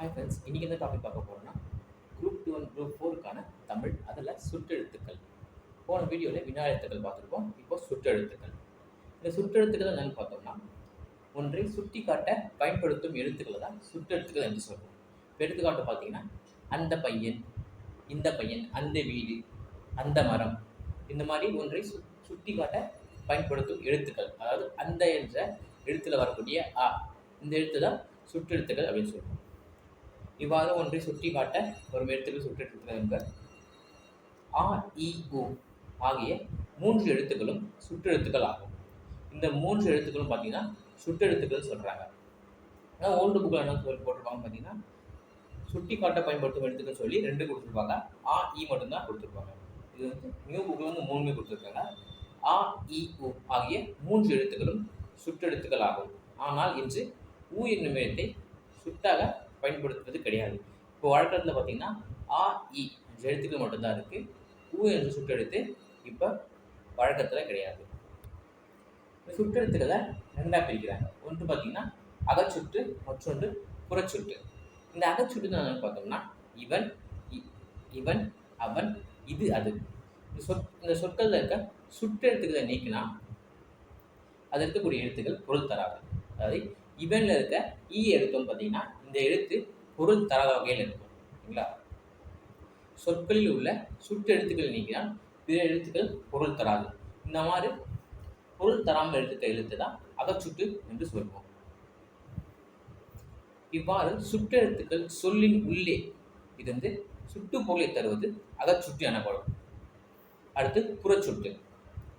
Hi friends இன்றைக்கி என்ன topic பார்க்க போகிறோம்னா குரூப் டூ அண்ட் குரூப் ஃபோருக்கான தமிழ் அதில் சுற்றெழுத்துக்கள். போன வீடியோவில் வினா எழுத்துக்கள் பார்த்துருக்கோம் இப்போ சுற்றெழுத்துக்கள். இந்த சுற்றெழுத்துக்கள் என்னென்னு பார்த்தோம்னா ஒன்றை சுட்டி காட்ட பயன்படுத்தும் எழுத்துக்களை தான் சுற்றெழுத்துக்கள் என்று சொல்கிறோம் இப்போ எடுத்துக்காட்டு பார்த்தீங்கன்னா அந்த பையன் இந்த பையன் அந்த வீடு அந்த மரம் இந்த மாதிரி ஒன்றை சு சுட்டி காட்ட பயன்படுத்தும் எழுத்துக்கள். அதாவது அந்த என்ற எழுத்தில் வரக்கூடிய ஆ இந்த எழுத்து தான் சுற்றெழுத்துக்கள் அப்படின்னு சொல்லுவோம் இவ்வாறு ஒன்றை சுட்டி காட்ட ஒரு எழுத்துக்கள் சுற்றெழுத்துக்கள் என்பர். ஆ இ உ ஆகிய மூன்று எழுத்துக்களும் சுற்றெழுத்துக்கள் ஆகும். இந்த மூன்று எழுத்துக்களும் பார்த்தீங்கன்னா சுற்றெழுத்துக்கள் சொல்கிறாங்க ஆனால் ஓல்டு புக்கில் என்ன சொல்லி போட்டிருப்பாங்க பார்த்தீங்கன்னா சுட்டி காட்ட பயன்படுத்தும் எழுத்துக்கள் சொல்லி ரெண்டு கொடுத்துருப்பாங்க. ஆ இ மட்டும்தான் கொடுத்துருப்பாங்க. இது வந்து நியூ புக்கில் வந்து மூணுமே கொடுத்துருக்காங்க. ஆ இ உ ஆகிய மூன்று எழுத்துக்களும் சுற்றெழுத்துக்கள் ஆகும். ஆனால் இன்று ஊ என்னும் எழுத்தை சுட்டாக பயன்படுத்துவது கிடையாது. இப்போ வழக்கத்தில் பார்த்தீங்கன்னா ஆ இ எழுத்துக்கள் மட்டும்தான் இருக்குது ஊ என்று சுற்றெழுத்து இப்போ வழக்கத்தில் கிடையாது. இந்த சுற்றெழுத்துக்களை ரெண்டாக பிரிக்கிறாங்க. ஒன்று பார்த்தீங்கன்னா அகச்சுட்டு மற்றொன்று புறச்சுட்டு. இந்த அகச்சுட்டு தான் பார்த்தோம்னா இவன் இ- இவன் அவன் இது அது. இந்த சொற் இந்த சொற்களில் இருக்க சுற்றெழுத்துக்களை நீக்கினா அது இருக்கக்கூடிய எழுத்துக்கள் பொருள் தராது. அதாவது இவனில் இருக்க ஈ எழுத்தும் பார்த்தீங்கன்னா இந்த எழுத்து பொருள் தராத வகையில் இருக்கும் சரிங்களா சொற்களில் உள்ள சுட்டு எழுத்துக்கள் நீக்கினால் பிற எழுத்துக்கள் பொருள் தராது. இந்த மாதிரி பொருள் தராமல் எழுத்துக்க எழுத்து தான் அகச்சுட்டு என்று சொல்வோம். இவ்வாறு சுட்டெழுத்துக்கள் சொல்லின் உள்ளே இருந்து சுட்டு பொருளை தருவது அகச்சுட்டு எனப்படும். அடுத்து புறச்சுட்டு.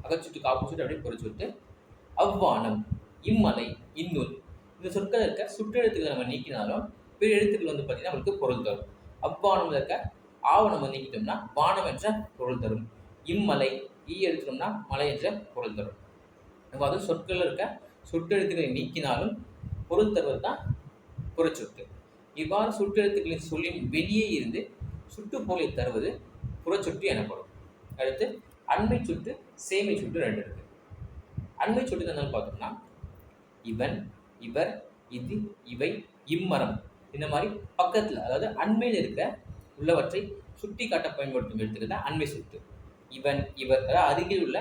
அகச்சுட்டுக்கு சுட்டு அப்படியே புறச்சுட்டு. அவ்வானம் இம்மலை இன்னுல் இந்த சொற்கள் இருக்க சுற்றெழுத்துக்களை நம்ம நீக்கினாலும் பிற எழுத்துக்கள் வந்து பார்த்தீங்கன்னா நம்மளுக்கு பொருள் தரும். அவ்வானம் இருக்க ஆவணம் வந்து நீக்கிட்டோம்னா வானம் என்ற பொருள் தரும். இம்மலை ஈ எடுத்துட்டோம்னா மலை என்ற பொருள் தரும். அவ்வாறு சொற்கள் இருக்க சுற்றெழுத்துக்களை நீக்கினாலும் பொருள் தருவது தான் புறச்சொட்டு இவ்வாறு சுற்றெழுத்துக்களின் சொல்லின் வெளியே இருந்து சுட்டுப்பொருளை தருவது புறச்சொட்டு எனப்படும். அடுத்து அண்மை சுட்டு சேமை சுட்டு ரெண்டு இருக்கு. அண்மை சுட்டு என்னன்னு பார்த்தோம்னா இவன் இவர் இது இவை இம்மரம். இந்த மாதிரி பக்கத்தில் அதாவது அண்மையில் இருக்க உள்ளவற்றை சுட்டி காட்ட பயன்படுத்தும் எழுத்துக்கள் தான் அண்மை சுட்டு இவன் இவர் அதாவது அருகில் உள்ள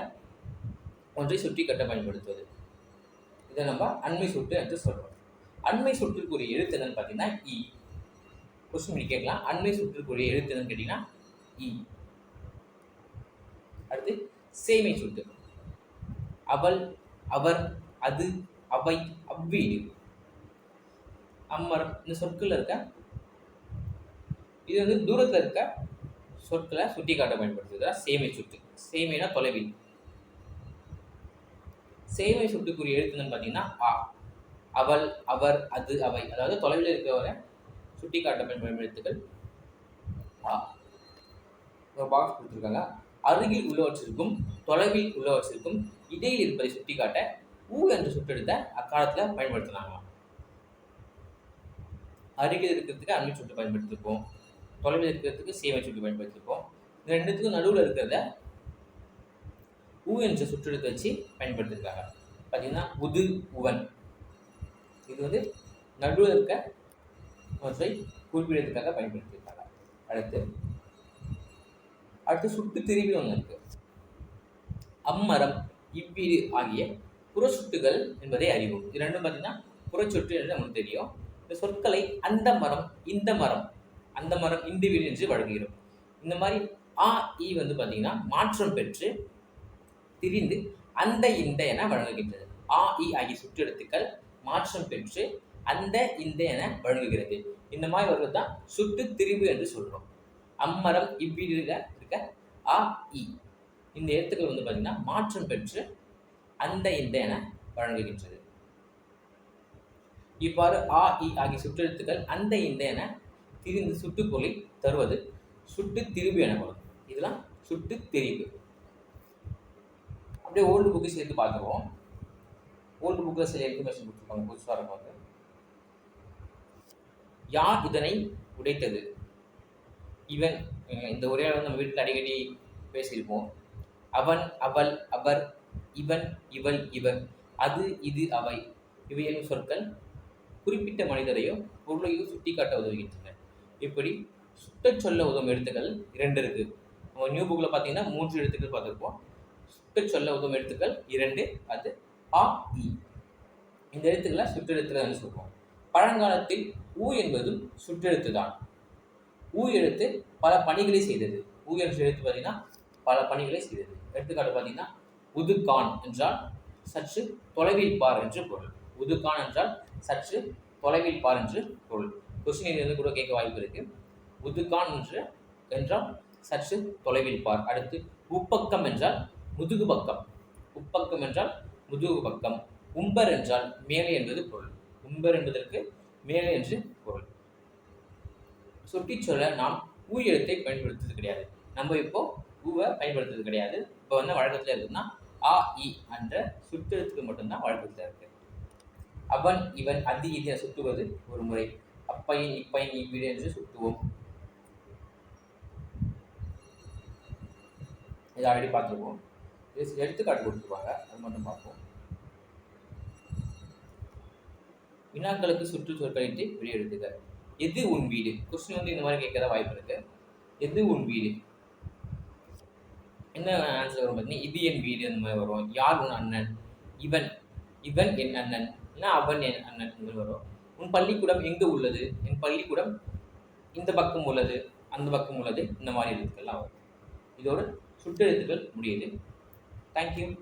ஒன்றை சுட்டி காட்ட பயன்படுத்துவது. இதை நம்ம அண்மை சுட்டு என்று சொல்றோம். அண்மை சுற்றுக்குரிய எழுத்து என்னன்னு பார்த்தீங்கன்னா இ. கொஸ்டின் கேட்கலாம். அண்மை சுற்றுக்குரிய எழுத்து என்னன்னு கேட்டிங்கன்னா இ. அடுத்து சேமை சுட்டு அவள் அவர் அது அவை அவ்வீடு அம்மரம் இந்த சொற்களில் இருக்க இது வந்து தூரத்தில் இருக்க சொற்களை சுட்டி காட்ட பயன்படுத்துது. சேமை சுட்டு. சேமைனா தொலைவில். சேமை சுட்டுக்குரிய எழுத்து பார்த்தீங்கன்னா ஆ அவள் அவர் அது அவை. அதாவது தொலைவில் இருக்கவரை சுட்டி காட்ட பயன்படும் எழுத்துக்கள் ஆ ஒரு பாக்ஸ் கொடுத்துருக்காங்க. அருகில் உள்ளவற்றிற்கும் தொலைவில் உள்ளவற்றிற்கும் இடையில் இருப்பதை சுட்டி காட்ட ஊ என்ற சுட்டெழுத்தை அக்காலத்தில் பயன்படுத்தினாங்களாம் அருகில் இருக்கிறதுக்கு அண்மை சுட்டு பயன்படுத்திருப்போம். தொலைவில் இருக்கிறதுக்கு சேவை சுட்டு பயன்படுத்திருப்போம். இந்த ரெண்டுத்துக்கும் நடுவில் இருக்கிறத ஊ என்ற சுற்றெழுத்தை வச்சு பயன்படுத்தியிருக்காங்க பார்த்தீங்கன்னா உது உவன். இது வந்து நடுவில் இருக்க ஒன்றை குறிப்பிடுறதுக்காக பயன்படுத்தியிருக்காங்க அடுத்து அடுத்து சுட்டு திரும்பி ஒன்று இருக்கு. அம்மரம் இவ்வீடு ஆகிய புறச்சுட்டுகள் என்பதை அறிவோம். இது ரெண்டும் பார்த்தீங்கன்னா புறச்சுட்டு என்று நமக்கு தெரியும். இந்த சொற்களை அந்த மரம் இந்த மரம் அந்த மரம் இந்த வீடு என்று வழங்குகிறோம். இந்த மாதிரி ஆ இ வந்து பார்த்தீங்கன்னா மாற்றம் பெற்று திரிந்து அந்த இந்த என வழங்குகின்றது. ஆ இ ஆகிய சுற்றெழுத்துக்கள் மாற்றம் பெற்று அந்த இந்த என வழங்குகிறது. இந்த மாதிரி வருவது தான் சுட்டு திரிவு என்று சொல்கிறோம் அம்மரம் இவ்வீடுல இருக்க ஆ இ. இந்த எழுத்துக்கள் வந்து பார்த்தீங்கன்னா மாற்றம் பெற்று அந்த இந்த என வழங்குகின்றது. இவ்வாறு ஆ இ ஆகிய சுற்றெழுத்துக்கள் அந்த இந்த என திரிந்து சுட்டுப்பொருளை தருவது சுட்டு திரிவு எனப்படும் இதெல்லாம் சுட்டு திரிவு அப்படியே ஓல்டு புக்கு சேர்த்து பார்க்குறோம் ஓல்டு புக்கில் சில இன்ஃபர்மேஷன் கொடுத்துருப்பாங்க புதுசாக இருக்கும் அது. யார் இதனை உடைத்தது. இவன் இந்த உரையாடல் நம்ம வீட்டில் அடிக்கடி பேசியிருப்போம். அவன் அவள் அவர் இவன் இவள் இவர் அது இது அவை. இவையெல்லாம் சொற்கள் குறிப்பிட்ட மனிதரையோ பொருளையோ சுட்டிக்காட்ட உதவுகின்றன. இப்படி சுட்டச் சொல்ல உதவும் எழுத்துக்கள் இரண்டு இருக்கு. நம்ம நியூ புக்கில் பார்த்தீங்கன்னா மூன்று எழுத்துக்கள் பார்த்துருப்போம். சுட்டச் சொல்ல உதவும் எழுத்துக்கள் இரண்டு அது ஆ இ. இந்த எழுத்துக்களை சுற்றெழுத்துக்கள் சொல்லுவோம் பழங்காலத்தில் ஊ என்பதும் சுற்றெழுத்து தான் ஊ எழுத்து பல பணிகளை செய்தது. ஊ என்ற எழுத்து பார்த்தீங்கன்னா பல பணிகளை செய்தது. எடுத்துக்காட்டு பார்த்தீங்கன்னா உதுகான் என்றால் சற்று தொலைவில் பார் என்று பொருள். உதுகான் என்றால் சற்று தொலைவில் பார் என்று பொருள். கொஸ்டின் இருந்து கூட கேட்க வாய்ப்பு இருக்கு. உதுகான் என்று என்றால் சற்று தொலைவில் பார். அடுத்து உப்பக்கம் என்றால் முதுகு பக்கம். உப்பக்கம் என்றால் முதுகு பக்கம். உம்பர் என்றால் மேலே என்பது பொருள். உம்பர் என்பதற்கு மேலே என்று பொருள். சுட்டிச் சொல்ல நாம் ஊ எழுத்தை பயன்படுத்துறது கிடையாது. நம்ம இப்போ ஊவை பயன்படுத்துறது கிடையாது. இப்போ வந்து வழக்கத்தில் இருக்குன்னா ஆ இ என்ற சுற்றெழுத்துக்கு மட்டும்தான் வழக்கத்தில் இருக்கு. அவன் இவன் அதி இது சுட்டுவது ஒரு முறை. அப்பையின் இப்பையின் இவ்விடு என்று சுட்டுவோம் இதை ஆல்ரெடி பார்த்துருவோம் எடுத்துக்காட்டு கொடுத்துருவாங்க அது மட்டும் பார்ப்போம். வினாக்களுக்கு சுற்றுச்சொற்களிட்டு வெளியெடுத்துக்க எது உன் வீடு? கொஸ்டின் வந்து இந்த மாதிரி கேட்கற வாய்ப்பு இருக்கு. எது உன் வீடு? என்ன ஆன்சர் வரும் பார்த்தீங்கன்னா இது என் வீடு அந்த மாதிரி வரும். யார் உன் அண்ணன்? இவன். இவன் என் அண்ணன். இல்லைன்னா அவன் என் அண்ணன் இந்த மாதிரி வரும். உன் பள்ளிக்கூடம் எங்கு உள்ளது? என் பள்ளிக்கூடம் இந்த பக்கம் உள்ளது அந்த பக்கம் உள்ளது இந்த மாதிரி எழுத்துக்கள்லாம் வரும். இதோட சுட்டெழுத்துக்கள் முடியுது. தேங்க்யூ